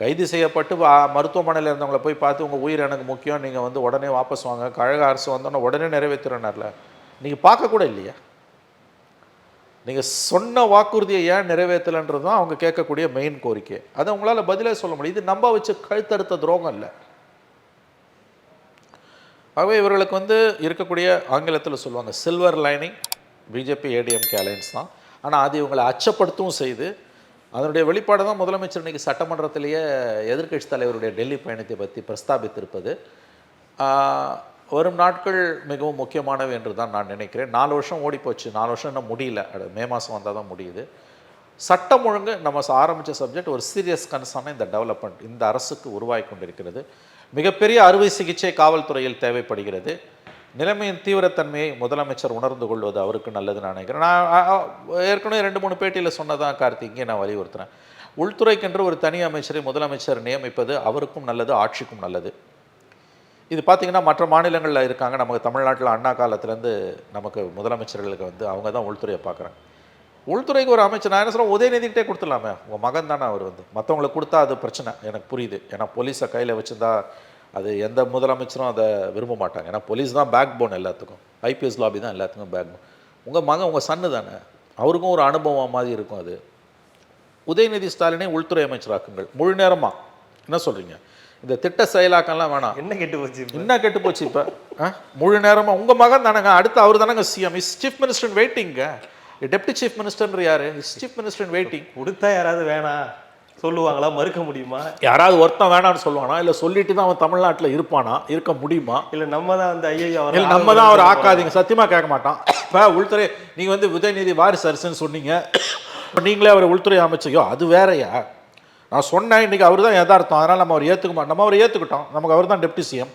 கைது செய்யப்பட்டு மருத்துவமனையில் இருந்தவங்களை போய் பார்த்து உங்கள் உயிர் எனக்கு முக்கியம் நீங்கள் வந்து உடனே வாபஸ் வாங்க. கழக அரசு வந்தோன்னே உடனே நிறைவேற்றுறனார்ல நீங்கள் பார்க்கக்கூட இல்லையா. நீங்கள் சொன்ன வாக்குறுதியை ஏன் நிறைவேற்றலைன்றது தான் அவங்க கேட்கக்கூடிய மெயின் கோரிக்கை. அதை உங்களால் பதிலே சொல்ல முடியும் இது நம்ப வச்சு கழுத்தறுத்த துரோகம் இல்லை. ஆகவே இவர்களுக்கு வந்து இருக்கக்கூடிய ஆங்கிலத்தில் சொல்லுவாங்க silver lining BJP ADMK alliance தான். ஆனால் அது இவங்களை அச்சப்படுத்தவும் செய்து அதனுடைய வெளிப்பாடு தான் முதலமைச்சர் இன்றைக்கி சட்டமன்றத்திலேயே எதிர்க்கட்சி தலைவருடைய டெல்லி பயணத்தை பற்றி பிரஸ்தாபித்திருப்பது. வரும் நாட்கள் மிகவும் முக்கியமானவை என்று தான் நான் நினைக்கிறேன். நாலு வருஷம் ஓடிப்போச்சு நாலு வருஷம் இன்னும் முடியல. அது மே மாதம் வந்தால் தான் முடியுது. சட்டம் ஒழுங்கு நம்ம ஆரம்பித்த சப்ஜெக்ட் ஒரு சீரியஸ் கன்சர்னாக இந்த டெவலப்மெண்ட் இந்த அரசுக்கு உருவாகி கொண்டிருக்கிறது. மிகப்பெரிய அறுவை சிகிச்சை காவல்துறையில் தேவைப்படுகிறது. நிலைமையின் தீவிரத்தன்மையை முதலமைச்சர் உணர்ந்து கொள்வது அவருக்கு நல்லது நான் நினைக்கிறேன். நான் ஏற்கனவே ரெண்டு மூணு பேட்டியில் சொன்னதான் கார்த்தி இங்கே நான் வலியுறுத்துறேன். உள்துறைக்கென்று ஒரு தனி அமைச்சரை முதலமைச்சர் நியமிப்பது அவருக்கும் நல்லது ஆட்சிக்கும் நல்லது. இது பார்த்திங்கன்னா மற்ற மாநிலங்களில் இருக்காங்க. நமக்கு தமிழ்நாட்டில் அண்ணா காலத்துலேருந்து நமக்கு முதலமைச்சர்களுக்கு வந்து அவங்க தான் உள்துறையை பார்க்குறாங்க. உள்துறைக்கு ஒரு அமைச்சர் நான் என்ன சொல்கிறேன் உதயநிதிக்கிட்டே கொடுத்துடலாமே. உங்கள் மகன் தானே அவர் வந்து. மற்றவங்களுக்கு கொடுத்தா அது பிரச்சனை. எனக்கு புரியுது. ஏன்னா போலீஸை கையில் வச்சுருந்தா அது எந்த முதலமைச்சரும் அதை விரும்ப மாட்டாங்க. ஏன்னா போலீஸ் தான் பேக் போன் எல்லாத்துக்கும் ஐபிஎஸ் லாபி தான் எல்லாத்துக்கும் பேக் போன் உங்கள் மகன் உங்கள் சன்னு தானே. அவருக்கும் ஒரு அனுபவம் மாதிரி இருக்கும் அது. உதயநிதி ஸ்டாலினை உள்துறை அமைச்சராக்குங்கள் முழு நேரமாக என்ன சொல்கிறீங்க இந்த திட்ட செயலாக்கம்லாம் வேணாம். என்ன கெட்டு போச்சு? என்ன கெட்டு போச்சு இப்போ? முழு நேரமா. உங்க மகன் தானங்க. அடுத்து அவர் தானங்க சிஎம் இஸ் சீஃப் மினிஸ்டர் வெயிட்டிங்க டெப்டி சீஃப் மினிஸ்டர் யாரு? சீஃப் மினிஸ்டர் வெயிட்டிங் கொடுத்தா யாராவது வேணாம் சொல்லுவாங்களா? மறுக்க முடியுமா? யாராவது ஒருத்தன் வேணாம்னு சொல்லுவானா? இல்ல சொல்லிட்டு தான் அவன் தமிழ்நாட்டுல இருப்பானா? இருக்க முடியுமா? இல்ல நம்ம தான் வந்து ஐயோ இல்ல நம்ம தான் அவர் ஆக்காதீங்க. சத்தியமா கேட்க மாட்டான். இப்போ உள்துறை நீங்க வந்து உதயநிதி வாரிசு அரசுன்னு சொன்னீங்க. இப்போ நீங்களே அவர் உள்துறை அமைச்சையோ அது வேறயா? நான் சொன்னேன் இன்னைக்கு அவர் தான் யதார்த்தம். அதனால நம்ம அவர் ஏத்துக்க மாட்டோம் நம்ம அவர் ஏத்துக்கிட்டோம். நமக்கு அவர் தான் டெப்டி சிஎம்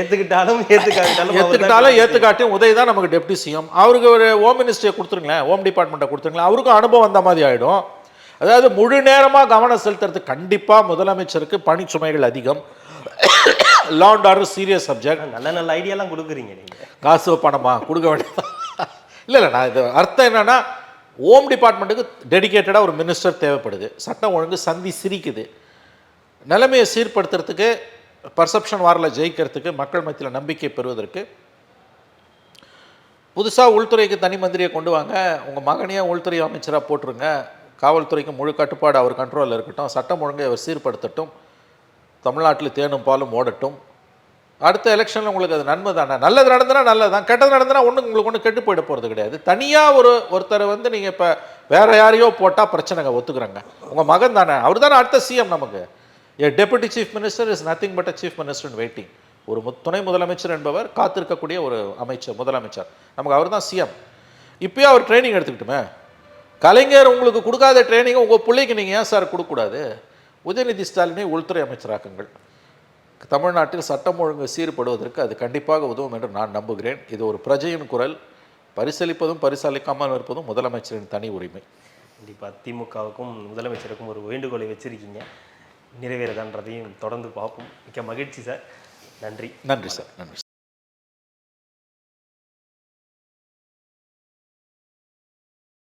அவர் தான் ஏத்துக்கிட்டாலும் ஏத்துக்காட்டியும் உதய் தான் நமக்கு டெப்டி சிஎம் அவருக்கு ஒரு ஹோம் மினிஸ்ட்ரியை கொடுத்துருங்களேன். ஹோம் டிபார்ட்மெண்ட்டை கொடுத்துருங்களேன். அவருக்கும் அனுபவம் வந்த மாதிரி ஆயிடும். அதாவது முழு நேரமாக கவனம் செலுத்துறது கண்டிப்பாக முதலமைச்சருக்கு பணிச்சுமைகள் அதிகம். லாண்ட் ஆர்டர் சீரியஸ் சப்ஜெக்ட் நல்ல நல்ல ஐடியாலாம் கொடுக்குறீங்க நீங்க. காசு பணமா? கொடுக்க வேண்டியது இல்லை இல்லை நான் இது அர்த்தம் என்னன்னா ஹோம் டிபார்ட்மெண்ட்டுக்கு டெடிகேட்டடாக ஒரு மினிஸ்டர் தேவைப்படுது. சட்டம் ஒழுங்கு சந்தி சிரிக்குது. நிலைமையை சீர்படுத்துறதுக்கு பர்செப்ஷன் வாரில் ஜெயிக்கிறதுக்கு மக்கள் மத்தியில் நம்பிக்கை பெறுவதற்கு புதுசாக உள்துறைக்கு தனி மந்திரியை கொண்டு வாங்க உங்கள் மகனையே உள்துறை அமைச்சராக போட்டுருங்க. காவல்துறைக்கு முழு கட்டுப்பாடு அவர் கண்ட்ரோலில் இருக்கட்டும். சட்டம் ஒழுங்கை அவர் சீர்படுத்தட்டும். தமிழ்நாட்டில் தேனும் பாலும் ஓடட்டும். அடுத்த எலெக்ஷனில் உங்களுக்கு அது நன்மை தானே? நல்லது நடந்தனா நல்லது தான் கெட்டது நடந்தனா ஒன்றும் உங்களுக்கு ஒன்றும் கெட்டு போயிட போகிறது கிடையாது. தனியாக ஒரு ஒருத்தரை வந்து நீங்கள் இப்போ வேறு யாரையோ போட்டால் பிரச்சனைங்க ஒத்துக்குறாங்க. உங்கள் மகன் தானே அவர் தானே அடுத்த சிஎம் நமக்கு? A deputy chief minister is nothing but a chief minister in waiting ஒரு துணை முதலமைச்சர் என்பவர் காத்திருக்கக்கூடிய ஒரு அமைச்சர் முதலமைச்சர். நமக்கு அவர் தான் சிஎம் இப்போயே அவர் ட்ரைனிங் எடுத்துக்கிட்டுமே. கலைஞர் உங்களுக்கு கொடுக்காத ட்ரைனிங்கை உங்கள் பிள்ளைக்கு நீங்கள் ஏன் சார் கொடுக்கக்கூடாது? உதயநிதி ஸ்டாலினை உள்துறை அமைச்சராக்குங்கள். தமிழ்நாட்டில் சட்டம் ஒழுங்கு சீர்படுவதற்கு அது கண்டிப்பாக உதவும் என்று நான் நம்புகிறேன். இது ஒரு பிரஜையின் குரல். பரிசளிப்பதும் பரிசளிக்காமல் இருப்பதும் முதலமைச்சரின் தனி உரிமை. கண்டிப்பாக திமுகவுக்கும் முதலமைச்சருக்கும் ஒரு வேண்டுகோளை வச்சிருக்கீங்க. நிறைவேறதான்றதையும் தொடர்ந்து பார்ப்போம். மிக்க மகிழ்ச்சி சார். நன்றி. நன்றி சார். நன்றி சார்.